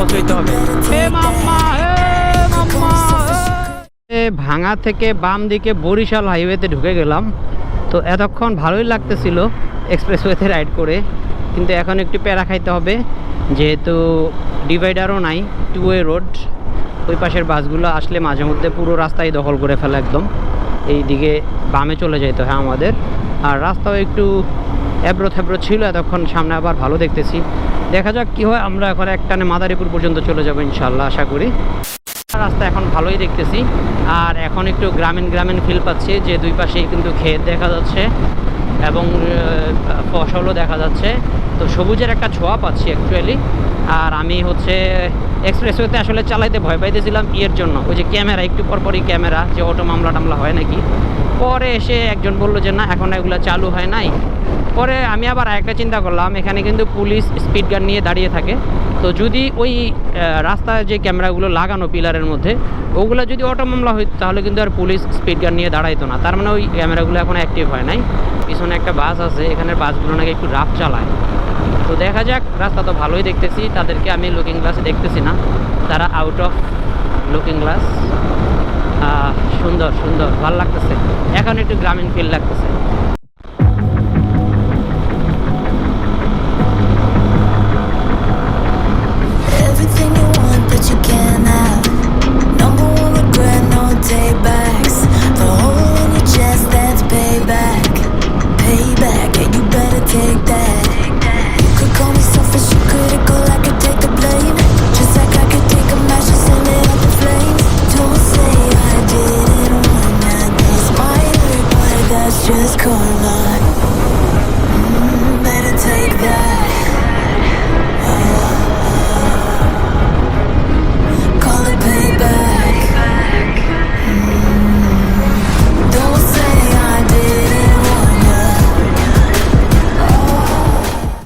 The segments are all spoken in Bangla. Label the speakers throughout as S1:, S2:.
S1: হবে হে মাম্মা হে মাম্মা ভাঙা থেকে বাম দিকে বরিশাল হাইওয়েতে ঢুকে গেলাম। তো এতক্ষণ ভালোই লাগতেছিল এক্সপ্রেসওয়েতে রাইড করে। কিন্তু এখন একটু প্যারা খাইতে হবে, যেহেতু ডিভাইডারও নাই টু ওয়ে রোড ওই পাশের বাসগুলো আসলে মাঝে মধ্যে পুরো রাস্তায় দখল করে ফেলে একদম। এই দিকে বামে চলে যেতে হয় আমাদের। আর রাস্তাও একটু এবড়ো থেবড়ো ছিল, এতক্ষণ সামনে আবার ভালো দেখতেছি। দেখা যাক কী হয়, আমরা এখন একটানে মাদারীপুর পর্যন্ত চলে যাব ইনশাল্লাহ আশা করি। রাস্তা এখন ভালোই দেখতেছি। আর এখন একটু গ্রামীণ গ্রামীণ ফিল পাচ্ছি যে দুই পাশেই কিন্তু ক্ষেত দেখা যাচ্ছে এবং ফসলও দেখা যাচ্ছে। তো সবুজের একটা ছোঁয়া পাচ্ছি অ্যাকচুয়ালি আর আমি হচ্ছে এক্সপ্রেসওয়েতে আসলে চালাইতে ভয় পাইতেছিলাম ইয়ের জন্য। ওই যে ক্যামেরা, একটু পরপরই ক্যামেরা, যে অটো মামলা টামলা হয় নাকি। পরে এসে একজন বলল যে, না, এখন এগুলো চালু হয় নাই। পরে আমি আবার একটা চিন্তা করলাম, এখানে কিন্তু পুলিশ স্পিড গান নিয়ে দাঁড়িয়ে থাকে। তো যদি ওই রাস্তায় যে ক্যামেরাগুলো লাগানো পিলারের মধ্যে, ওগুলো যদি অটো মামলা হইতো তাহলে কিন্তু আর পুলিশ স্পিড গান নিয়ে দাঁড়াইতো না। তার মানে ওই ক্যামেরাগুলো এখন অ্যাক্টিভ হয় নাই। পিছনে একটা বাস আছে, এখানের বাসগুলো নাকি একটু রাফ চালায়। তো দেখা যাক, রাস্তা তো ভালোই দেখতেছি, তাদেরকে আমি লুকিং গ্লাসে দেখতেছি না। তারা আউট অফ লুকিং গ্লাস সুন্দর সুন্দর, ভালো লাগতেছে। এখন একটু গ্রামীণ ফিল লাগতেছে।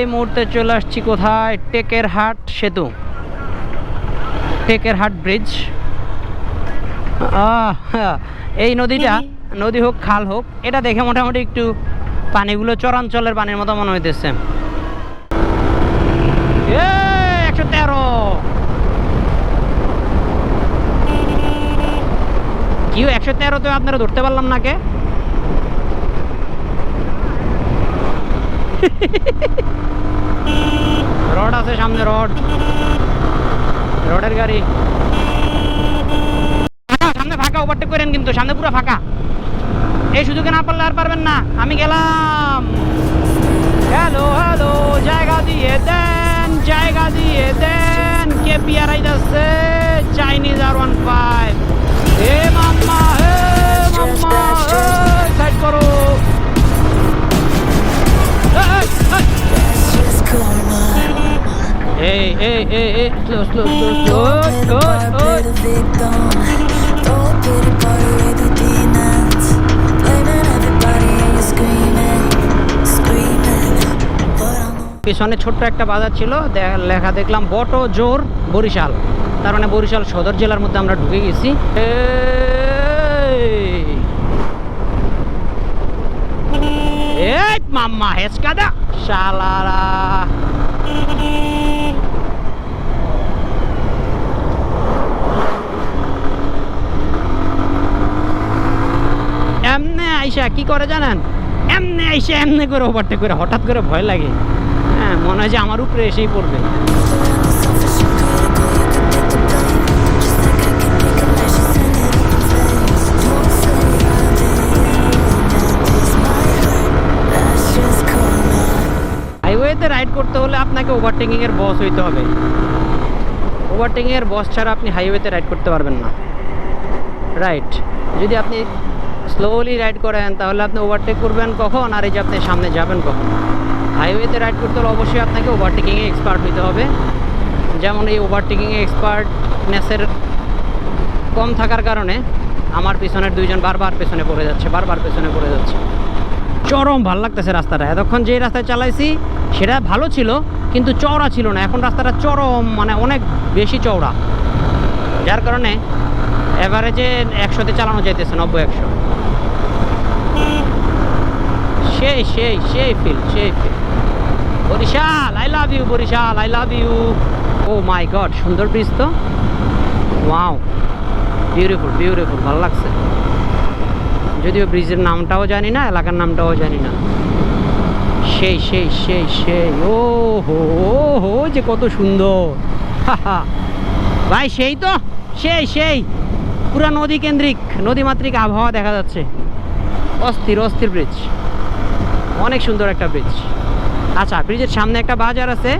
S1: এই মুহূর্তে চলে আসছি কোথায়? টেকের হাট সেতু। টেকের হাট ব্রিজ। আহ, এই নদীটা নদী হোক, খাল হোক, এটা দেখে মোটামুটি একটু পানিগুলো চরাঞ্চলের পানির মতো মনে হইতেছে। একশো তেরো। কি একশো তেরো তো আপনারা ধরতে পারলাম না কে? রড আছে সামনে, রড। রডের গাড়ি। সামনে ফাঁকা ওভারটেক করেন কিন্তু সামনে পুরো ফাঁকা এই সুযোগে না পারলে আর পারবেন না আমি গেলাম হ্যালো হ্যালো জায়গা দিয়ে দেন জায়গা দিয়ে দেন কে পিয়ার আইতাছে চাইনিজ আর ওয়ান ফাইভ হে মাম্মা হে মাম্মা সাইড করো এই, এই, এই।
S2: That's just karma.
S1: এই এই এই এই পিছনে ছোট্ট একটা বাজার ছিল লেখা দেখলাম, বট জোর বরিশাল। তার মানে বরিশাল সদর জেলার মধ্যে আমরা ঢুকে গেছি। মাম্মা হেসকাদা সালারা এমনে আইসা, কি করে জানেন? এমনে আইসা, এমনে করে ওপারটা করে, হঠাৎ করে ভয় লাগে। হ্যাঁ মনে হয় যে আমার উপরে এসেই পড়বে। রাইড করতে হলে আপনাকে ওভারটেকিং এর বস হইতে হবে। ওভারটেকিং এর বস ছাড়া আপনি হাইওয়েতে রাইড করতে পারবেন না। রাইট যদি আপনি স্লোলি রাইড করেন, তাহলে আপনি ওভারটেক করবেন কখন? আর এই যে আপনি সামনে যাবেন কখন? হাইওয়েতে রাইড করতে হলে অবশ্যই আপনাকে ওভারটেকিংয়ে এক্সপার্ট হইতে হবে। যেমন এই ওভারটেকিংয়ে এক্সপার্টনেসের কম থাকার কারণে আমার পিছনের দুইজন বারবার পেছনে পড়ে যাচ্ছে, বারবার পেছনে পড়ে যাচ্ছে। চরম ভালো লাগতেছে রাস্তাটা। এতক্ষণ যে রাস্তায় চালাইছি, সেটা ভালো ছিল, কিন্তু চওড়া ছিল না। এখন রাস্তাটা চরম মানে অনেক বেশি চওড়া। যার কারণে এভারেজে একশোতে চালানো যাইতেছে, নব্বই, একশো। সেই সেই সেই ফিল সেই feel Barishal I love you Barishal I love you oh my god সুন্দর ব্রিজ তো? ওয়াও বিউটিফুল বিউটিফুল ভালো লাগছে। যদিও ব্রিজের নামটাও জানি না, এলাকার নামটাও জানি না। সেই সেই সেই সেই ও হো হো যে কত সুন্দর। ভাই, সেই তো? সেই সেই পুরা নদী কেন্দ্রিক, নদীমাতৃক আবহাওয়া দেখা যাচ্ছে। অস্থির অস্থির ব্রিজ অনেক সুন্দর একটা ব্রিজ আচ্ছা ব্রিজের সামনে একটা বাজার আছে।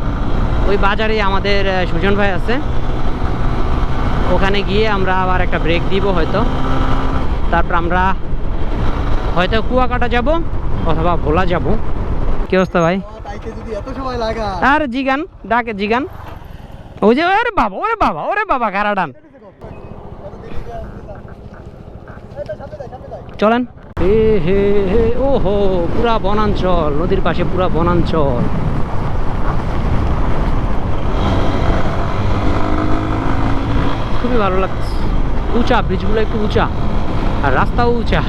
S1: ওই বাজারে আমাদের সুজন ভাই আছে। ওখানে গিয়ে আমরা আবার একটা ব্রেক দিব হয়তো। তারপর আমরা হয়তো কুয়াকাটা যাব অথবা ভোলা যাব। কি অবস্থা ভাই?
S3: তাইতে যদি এত সময় লাগা।
S1: আর জিগান ডাকে জিগান। ওই যে ওরে বাবা ওরে বাবা ওরে বাবা কারাডান। চলেন। এ হে হে ও হো পুরা বনাঞ্চল, নদীর পাশে পুরা বনাঞ্চল। খুবই ভালো লাগছে উঁচা, ব্রিজগুলো একটু উঁচা, আর রাস্তাও উঁচা,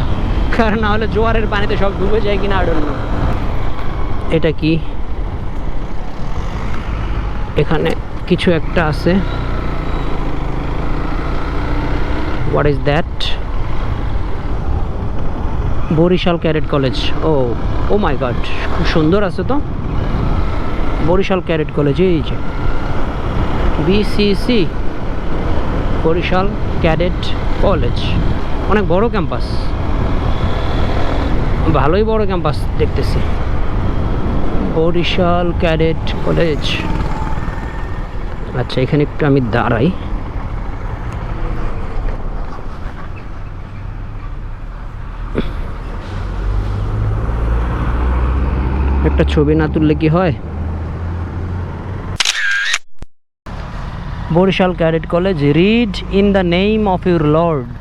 S1: কারণ না হলে জোয়ারের পানিতে সব ডুবে যায় কিনা আডন্য এটা কি? এখানে কিছু একটা আছে। What is that Barishal cadet college. Oh oh my god, খুব সুন্দর আছে তো? বরিশাল ক্যারেট কলেজ, এই যে। BCC Barishal cadet college. অনেক বড় ক্যাম্পাস। ভালোই বড় ক্যাম্পাস দেখতেছি। Barishal cadet college. আচ্ছা এখানে একটু আমি দাঁড়াই। একটা ছবি না তুললে কি হয়? Barishal cadet college, read in the name of your lord.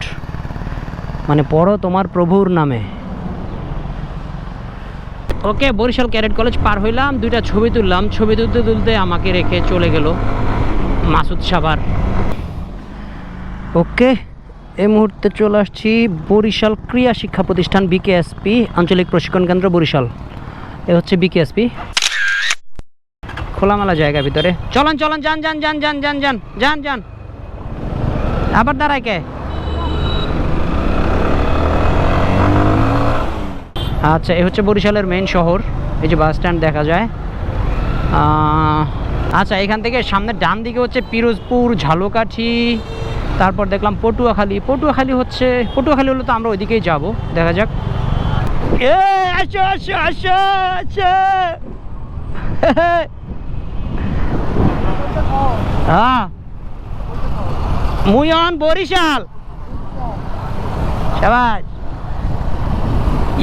S1: মানে পড়ো তোমার প্রভুর নামে। ওকে, বরিশাল ক্যাডেট কলেজ পার হইলাম, দুইটা ছবি তুললাম। ছবি তুলতে তুলতে আমাকে রেখে চলে গেল মাসুদ সাবার ওকে এই মুহূর্তে চলে আসছি বরিশাল ক্রিয়া শিক্ষা প্রতিষ্ঠান বিকেএসপি, আঞ্চলিক প্রশিক্ষণ কেন্দ্র বরিশাল। এ হচ্ছে বিকেএসপি খোলামেলা জায়গা ভিতরে। চলন চলন, যান যান যান যান যান যান যান যান। আবার দাঁড়ায় কে? আচ্ছা এ হচ্ছে বরিশালের মেন শহর। এই যে বাস স্ট্যান্ড দেখা যায়। আচ্ছা এখান থেকে সামনের ডান দিকে হচ্ছে পিরোজপুর, ঝালকাঠি, তারপর দেখলাম পটুয়াখালী। পটুয়াখালী হচ্ছে পটুয়াখালী হলে তো আমরা ওইদিকেই যাব। দেখা যাক। এ, আসো আসো আসো আসো। হ্যাঁ। বরিশাল।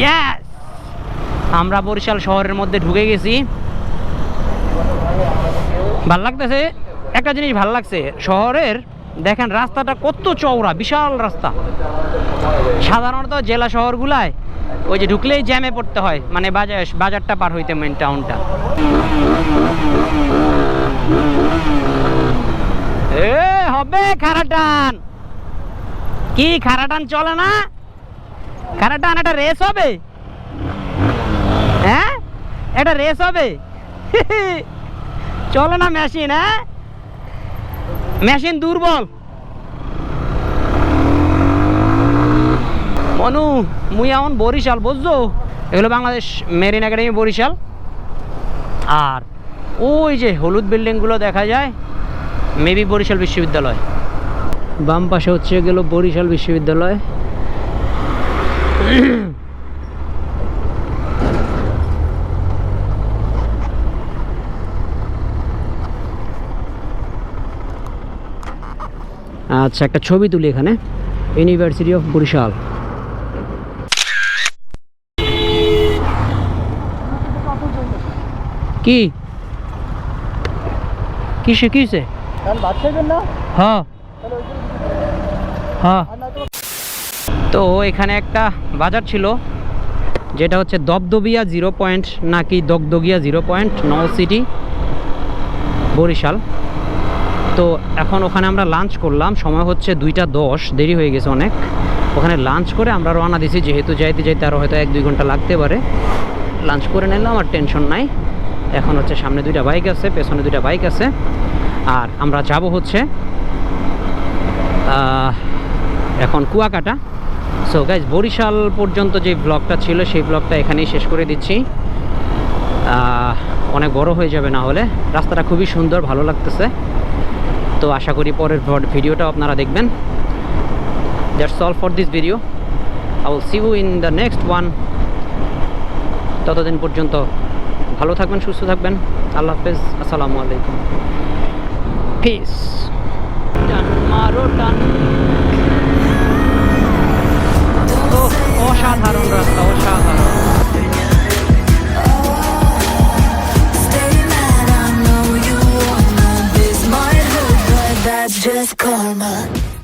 S1: ইয়েস আমরা বরিশাল শহরের মধ্যে ঢুকে গেছি। ভালো লাগতেছে? একটা জিনিস ভালো লাগছে, শহরের, দেখেন রাস্তাটা কত চওড়া, বিশাল রাস্তা। সাধারণত জেলা শহরগুলায় ওই যে ঢুকলেই জ্যামে পড়তে হয়। মানে বাজার, বাজারটা পার হইতে মেন টাউনটা এ, হবে খারাটান। কি, খারাটান চলে না? খারাটান একটা রেস হবে? হ্যাঁ? একটা রেস হবে? চলে না মেশিন হ্যাঁ? মেশিন দুর্বল। মনু, মুই এমন বরিশাল, বুঝছ? এগুলো বাংলাদেশ মেরিন একাডেমি বরিশাল। আর ওই যে হলুদ বিল্ডিংগুলো দেখা যায়, মেবি বরিশাল বিশ্ববিদ্যালয়। বাম পাশে হচ্ছে গেল বরিশাল বিশ্ববিদ্যালয়। আচ্ছা একটা ছবি তুলি এখানে। ইউনিভার্সিটি অফ বরিশাল কি? কিসে কিসে? হ্যাঁ। হ্যাঁ।
S3: তো
S1: তো এখানে একটা বাজার ছিল যেটা হচ্ছে দবদবিয়া জিরো পয়েন্ট নাকি দগদগিয়া জিরো পয়েন্ট নল সিটি বরিশাল। তো এখন ওখানে আমরা লাঞ্চ করলাম সময় হচ্ছে দুইটা দশ দেরি হয়ে গেছে অনেক। ওখানে লাঞ্চ করে আমরা রওনা দিছি যেহেতু যাইতে যাইতে আরও হয়তো এক দুই ঘণ্টা লাগতে পারে। লাঞ্চ করে নিলাম আর টেনশন নাই। এখন হচ্ছে সামনে দুইটা বাইক আছে, পেছনে দুইটা বাইক আছে। আর আমরা যাব হচ্ছে এখন কুয়াকাটা। সো গাইজ বরিশাল পর্যন্ত যে ব্লগটা ছিল, সেই ব্লগটা এখানেই শেষ করে দিচ্ছি। অনেক বড় হয়ে যাবে না হলে। রাস্তাটা খুবই সুন্দর, ভালো লাগতেছে। তো আশা করি পরের ভিডিওটা আপনারা দেখবেন। That's all for this video I will see you in the next one ততদিন পর্যন্ত ভালো থাকবেন সুস্থ থাকবেন। আল্লাহ হাফেজ আসসালামু আলাইকুম। পিস টান মারো টান। অসাধারণ রাস্তা অসাধারণ। Just karma.